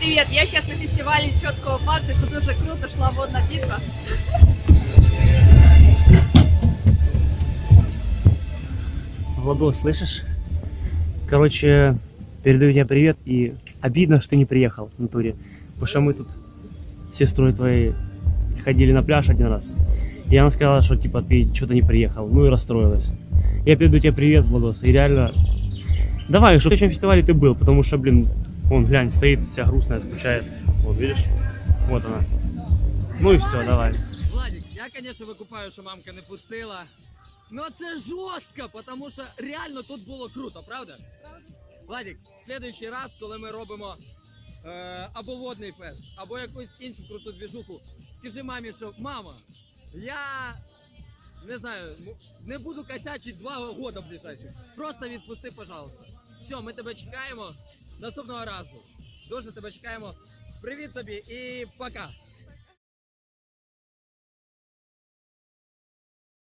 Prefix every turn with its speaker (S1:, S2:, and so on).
S1: привет! Я сейчас на фестивале четкого паца, тут дуже круто, шла водная битва.
S2: Владос, слышишь? Короче, передаю тебе привет и обидно, что ты не приехал в натуре. Потому что мы тут с сестрой твоей ходили на пляж один раз. И она сказала, что типа ты что-то не приехал. Ну и расстроилась. Я передаю тебе привет, Владос. И реально... Давай, что в следующем фестивале ты был, потому что, блин, он, глянь, стоит вся грустная, скучает. Вот, видишь? Вот она. Ну и все, давай.
S3: Владик, я, конечно, викупаю, що мамка не пустила. Ну це жорстко, тому що реально тут було круто, правда? Владик, в следующий раз, коли ми робимо е, або водний фест, або якусь іншу круту двіжуху, скажи мамі, що мама, я не знаю, не буду косячити два года ближайших. Просто відпусти, пожалуйста. Все, ми тебе чекаємо наступного разу. Дуже тебе чекаємо. Привіт тобі і пока.